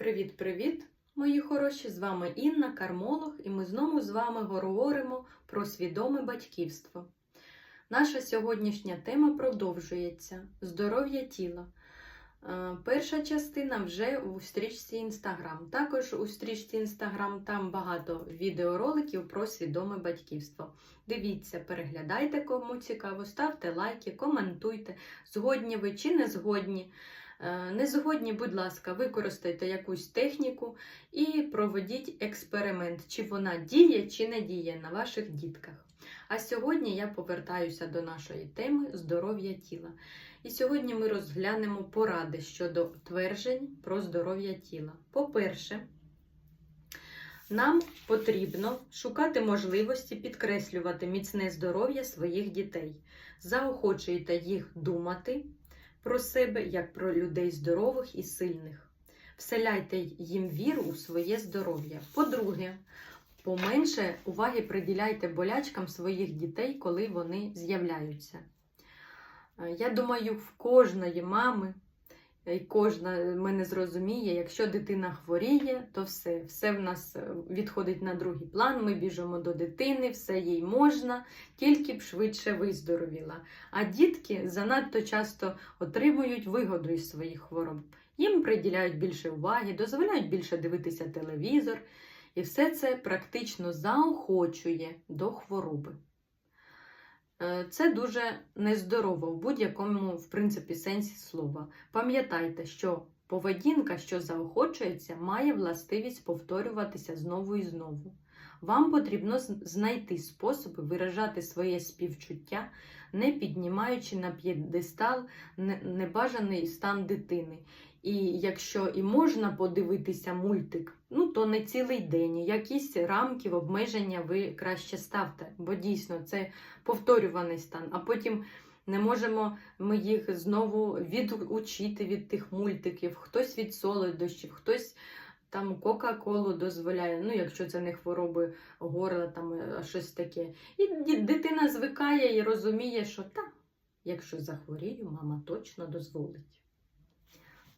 Привіт-привіт, мої хороші! З вами Інна, кармолог, і ми знову з вами говоримо про свідоме батьківство. Наша сьогоднішня тема продовжується здоров'я тіла. Е, Перша частина вже у стрічці Інстаграм. Також у стрічці Інстаграм там багато відеороликів про свідоме батьківство. Дивіться, переглядайте, кому цікаво, ставте лайки, коментуйте, згодні ви чи не згодні. Е, Не згодні, будь ласка, використайте якусь техніку і проведіть експеримент, чи вона діє, чи не діє на ваших дітках. А сьогодні я повертаюся до нашої теми здоров'я тіла. І сьогодні ми розглянемо поради щодо тверджень про здоров'я тіла. По-перше, нам потрібно шукати можливості підкреслювати міцне здоров'я своїх дітей. Заохочуйте їх думати про себе як про людей здорових і сильних. Вселяйте їм віру у своє здоров'я. По-друге, поменше уваги приділяйте болячкам своїх дітей, коли вони з'являються. Е, Я думаю, в кожної мами і кожна мене зрозуміє, якщо дитина хворіє, то все. Все в нас е, відходить на другий план. Ми біжимо до дитини, все їй можна, тільки б швидше виздоровіла. А дітки занадто часто отримують вигоду із своїх хвороб. Їм приділяють більше уваги, дозволяють більше дивитися телевізор, і все це практично заохочує до хвороби. Е, Це дуже нездорово в будь-якому, в принципі, сенсі слова. Пам'ятайте, що поведінка, що заохочується, має властивість повторюватися знову і знову. Вам потрібно знайти способи виражати своє співчуття, не піднімаючи на п'єдестал небажаний стан дитини. І якщо і можна подивитися мультик, ну то не цілий день. Якісь рамки, обмеження ви краще ставте, бо дійсно це повторюваний стан. А потім не можемо ми їх знову відучити від тих мультиків. Хтось від солодощів, хтось там Кока-Колу дозволяє, ну якщо це не хвороби горла, там а щось таке. І дитина звикає і розуміє, що так, якщо захворію, мама точно дозволить.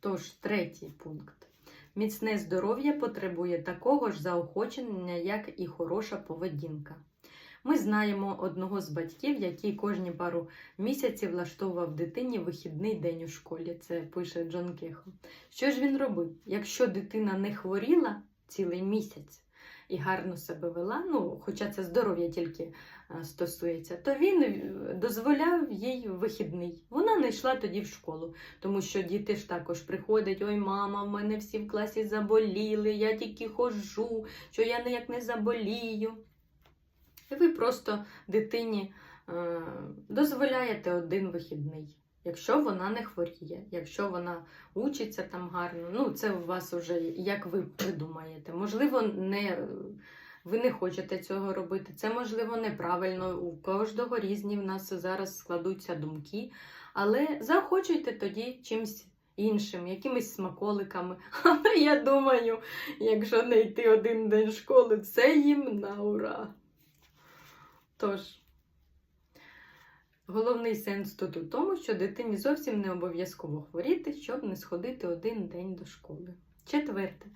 Тож, третій пункт. Міцне здоров'я потребує такого ж заохочення, як і хороша поведінка. Ми знаємо одного з батьків, який кожні пару місяців влаштовував дитині вихідний день у школі. Це пише Джон Кехо. Що ж він робив? Якщо дитина не хворіла цілий місяць і гарно себе вела, ну, хоча це здоров'я тільки е, стосується, то він е, дозволяв їй вихідний. Вона не йшла тоді в школу, тому що діти ж також приходять: ой, мама, в мене всі в класі заболіли, я тільки ходжу, що я ніяк не заболію. І ви просто дитині е, дозволяєте один вихідний, якщо вона не хворіє, якщо вона учиться там гарно. Ну, це у вас вже як ви придумаєте. Можливо, не, ви не хочете цього робити. Це, можливо, неправильно. У кожного різні в нас зараз складуться думки. Але заохочуйте тоді чимось іншим, якимись смаколиками. Але я думаю, якщо не йти один день школи, це їм на ура. Тож, головний сенс тут у тому, що дитині зовсім не обов'язково хворіти, щоб не сходити один день до школи. Четверте.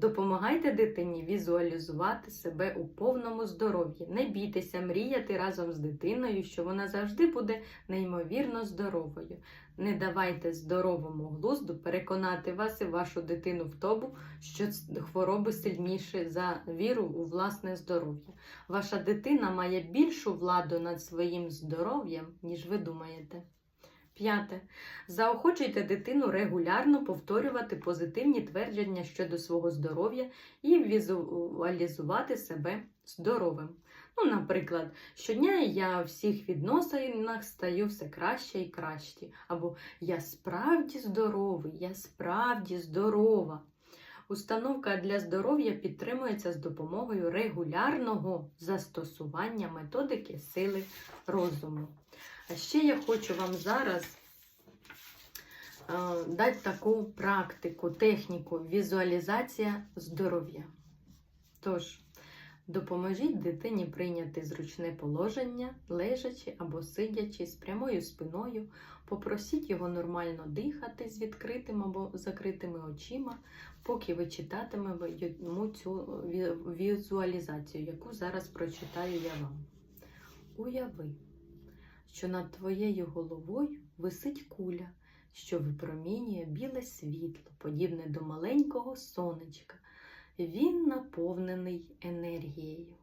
Допомагайте дитині візуалізувати себе у повному здоров'ї. Не бійтеся мріяти разом з дитиною, що вона завжди буде неймовірно здоровою. Не давайте здоровому глузду переконати вас і вашу дитину в тому, що хвороби сильніші за віру у власне здоров'я. Ваша дитина має більшу владу над своїм здоров'ям, ніж ви думаєте. П'яте. Заохочуйте дитину регулярно повторювати позитивні твердження щодо свого здоров'я і візуалізувати себе здоровим. Ну, наприклад, щодня я в всіх відносинах стаю все краще і краще. Або я справді здоровий, я справді здорова. Установка для здоров'я підтримується з допомогою регулярного застосування методики сили розуму. А ще я хочу вам зараз е, дати таку практику, техніку візуалізація здоров'я. Тож, Допоможіть дитині прийняти зручне положення, лежачи або сидячи з прямою спиною. Попросіть його нормально дихати з відкритими або закритими очима, поки ви читатимете йому цю візуалізацію, яку зараз прочитаю я вам. Уяви, що над твоєю головою висить куля, що випромінює біле світло, подібне до маленького сонечка. Він наповнений енергією.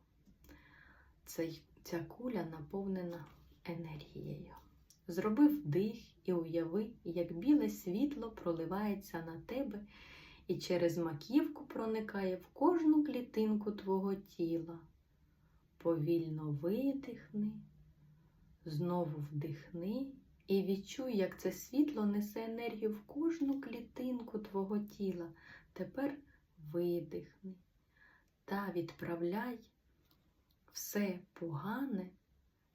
Цей, ця куля наповнена енергією. Зроби вдих і уяви, як біле світло проливається на тебе і через маківку проникає в кожну клітинку твого тіла. Повільно видихни, знову вдихни і відчуй, як це світло несе енергію в кожну клітинку твого тіла. Тепер видихни та відправляй все погане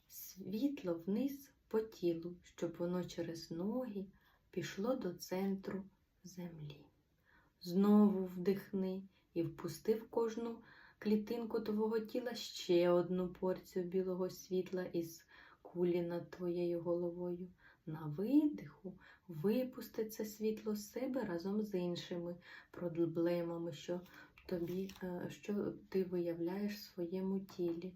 світло вниз по тілу, щоб воно через ноги пішло до центру землі. Знову вдихни і впусти в кожну клітинку твого тіла ще одну порцію білого світла із кулі над твоєю головою. На видиху випусти це світло з себе разом з іншими проблемами, що тобі, е, що ти виявляєш в своєму тілі.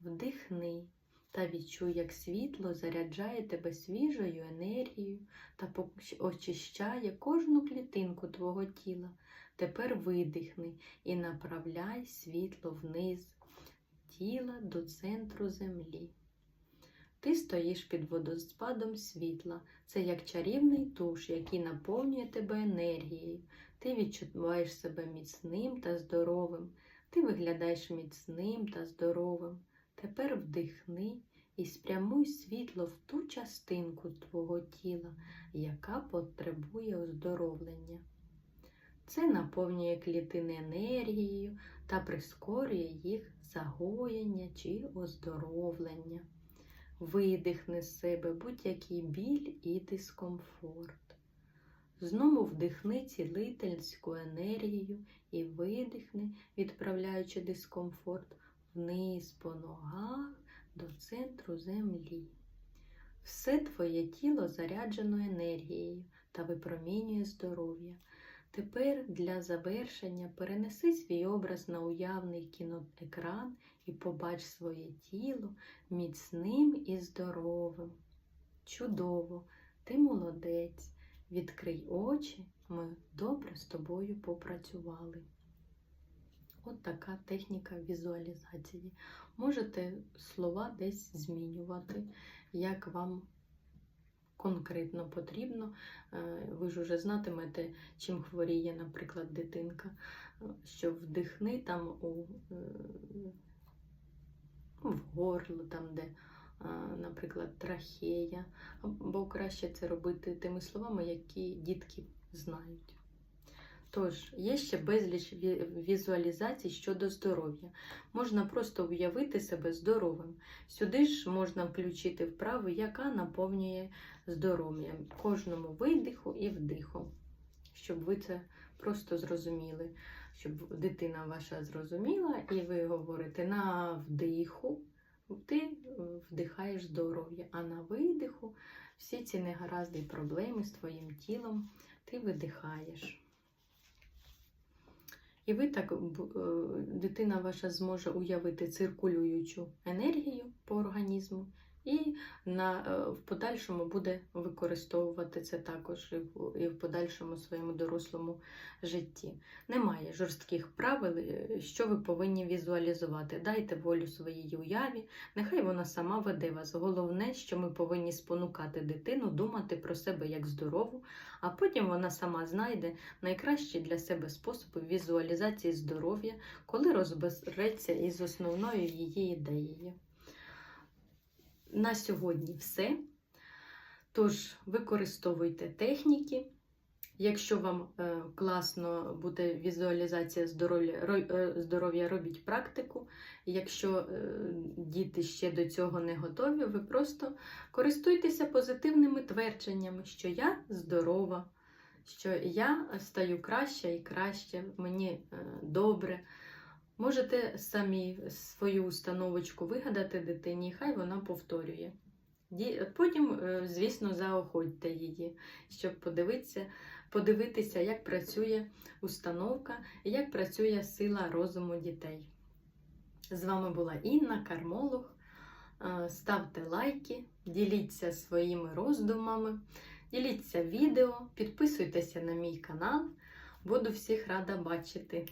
Вдихни та відчуй, як світло заряджає тебе свіжою енергією та очищає кожну клітинку твого тіла. Тепер видихни і направляй світло вниз тіла до центру землі. Ти стоїш під водоспадом світла. Це як чарівний туш, який наповнює тебе енергією. Ти відчуваєш себе міцним та здоровим. Ти виглядаєш міцним та здоровим. Тепер вдихни і спрямуй світло в ту частинку твого тіла, яка потребує оздоровлення. Це наповнює клітини енергією та прискорює їх загоєння чи оздоровлення. Видихни з себе будь-який біль і дискомфорт. Знову вдихни цілительську енергію і видихни, відправляючи дискомфорт вниз по ногах до центру землі. Все твоє тіло заряджено енергією та випромінює здоров'я. Тепер для завершення перенеси свій образ на уявний кіноекран і побач своє тіло міцним і здоровим. Чудово, ти молодець. Відкрий очі, ми добре з тобою попрацювали. От така техніка візуалізації. Можете слова десь змінювати, як вам конкретно потрібно. Е, Ви ж уже знатимете, чим хворіє, наприклад, дитинка, Е, що вдихни там у, е, в горло, там, де, наприклад, трахея, або краще це робити тими словами, які дітки знають. Тож, є ще безліч візуалізацій щодо здоров'я. Можна просто уявити себе здоровим. Сюди ж можна включити вправу, яка наповнює здоров'я кожному видиху і вдиху, щоб ви це просто зрозуміли, щоб дитина ваша зрозуміла, і ви говорите на вдиху, ти вдихаєш здоров'я, а на видиху всі ці негаразди проблеми з твоїм тілом ти видихаєш. І ви так, е, дитина ваша зможе уявити циркулюючу енергію по організму, і на, е, в подальшому буде використовувати це також і в, і в подальшому своєму дорослому житті. Немає жорстких правил, е, що ви повинні візуалізувати. Дайте волю своїй уяві, нехай вона сама веде вас. Головне, що ми повинні спонукати дитину думати про себе як здорову, а потім вона сама знайде найкращі для себе способи візуалізації здоров'я, коли розбереться із основною її ідеєю. На сьогодні все. Тож використовуйте техніки. Якщо вам е, класно буде візуалізація здоров'я, ро- е, робіть практику. Якщо е, діти ще до цього не готові, ви просто користуйтеся позитивними твердженнями, що я здорова, що я стаю краще і краще, мені добре. Можете самі свою установочку вигадати дитині, хай вона повторює. Потім, е, звісно, заохотьте її, щоб подивитися, подивитися, як працює установка і як працює сила розуму дітей. З вами була Інна, кармолог. Е, Ставте лайки, діліться своїми роздумами, діліться відео, підписуйтеся на мій канал. Буду всіх рада бачити.